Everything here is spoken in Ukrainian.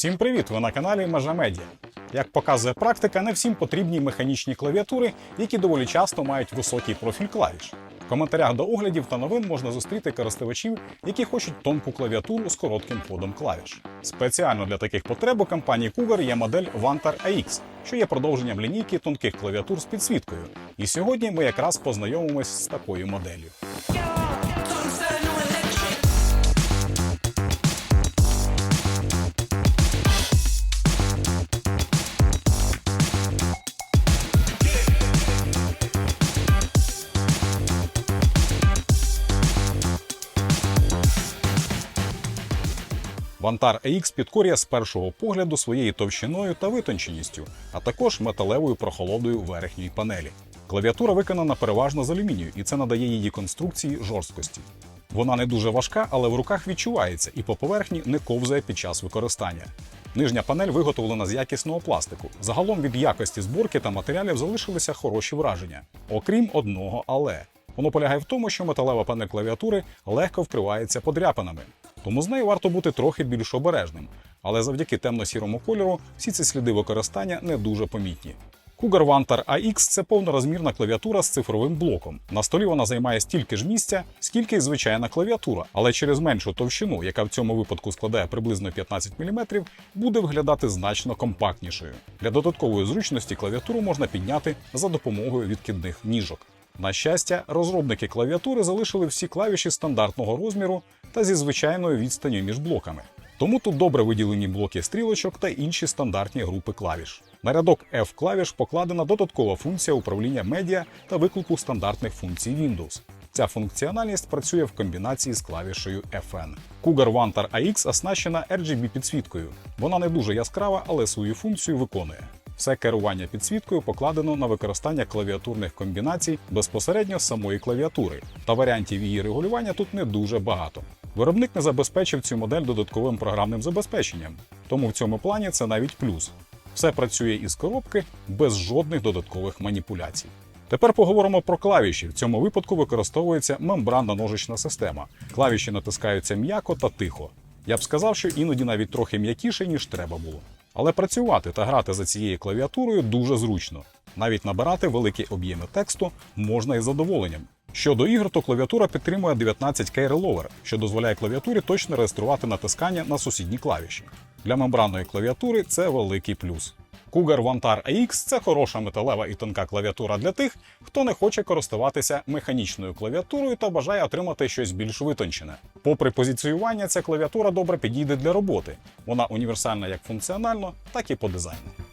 Всім привіт! Ви на каналі Межа Медіа. Як показує практика, не всім потрібні механічні клавіатури, які доволі часто мають високий профіль клавіш. В коментарях до оглядів та новин можна зустріти користувачів, які хочуть тонку клавіатуру з коротким ходом клавіш. Спеціально для таких потреб у компанії Cougar є модель Vantar AX, що є продовженням лінійки тонких клавіатур з підсвіткою. І сьогодні ми якраз познайомимось з такою моделлю. Вантар AX підкорює з першого погляду своєю товщиною та витонченістю, а також металевою прохолодою верхньої панелі. Клавіатура виконана переважно з алюмінію, і це надає її конструкції жорсткості. Вона не дуже важка, але в руках відчувається і по поверхні не ковзає під час використання. Нижня панель виготовлена з якісного пластику. Загалом від якості зборки та матеріалів залишилися хороші враження, окрім одного але. Воно полягає в тому, що металева панель клавіатури легко вкривається подряпинами, тому з нею варто бути трохи більш обережним. Але завдяки темно-сірому кольору всі ці сліди використання не дуже помітні. Cougar Vantar AX – це повнорозмірна клавіатура з цифровим блоком. На столі вона займає стільки ж місця, скільки й звичайна клавіатура, але через меншу товщину, яка в цьому випадку складає приблизно 15 мм, буде виглядати значно компактнішою. Для додаткової зручності клавіатуру можна підняти за допомогою відкидних ніжок. На щастя, розробники клавіатури залишили всі клавіші стандартного розміру та зі звичайною відстанню між блоками. Тому тут добре виділені блоки стрілочок та інші стандартні групи клавіш. На рядок F клавіш покладена додаткова функція управління медіа та виклику стандартних функцій Windows. Ця функціональність працює в комбінації з клавішею FN. Cougar Vantar AX оснащена RGB підсвіткою. Вона не дуже яскрава, але свою функцію виконує. Все керування підсвіткою покладено на використання клавіатурних комбінацій безпосередньо з самої клавіатури, та варіантів її регулювання тут не дуже багато. Виробник не забезпечив цю модель додатковим програмним забезпеченням, тому в цьому плані це навіть плюс. Все працює із коробки без жодних додаткових маніпуляцій. Тепер поговоримо про клавіші. В цьому випадку використовується мембранна ножична система. Клавіші натискаються м'яко та тихо. Я б сказав, що іноді навіть трохи м'якіше, ніж треба було. Але працювати та грати за цією клавіатурою дуже зручно. Навіть набирати великі об'єми тексту можна із задоволенням. Щодо ігр, то клавіатура підтримує 19K Relower, що дозволяє клавіатурі точно реєструвати натискання на сусідні клавіші. Для мембранної клавіатури це великий плюс. Cougar Vantar AX – це хороша металева і тонка клавіатура для тих, хто не хоче користуватися механічною клавіатурою та бажає отримати щось більш витончене. Попри позиціювання, ця клавіатура добре підійде для роботи. Вона універсальна як функціонально, так і по дизайну.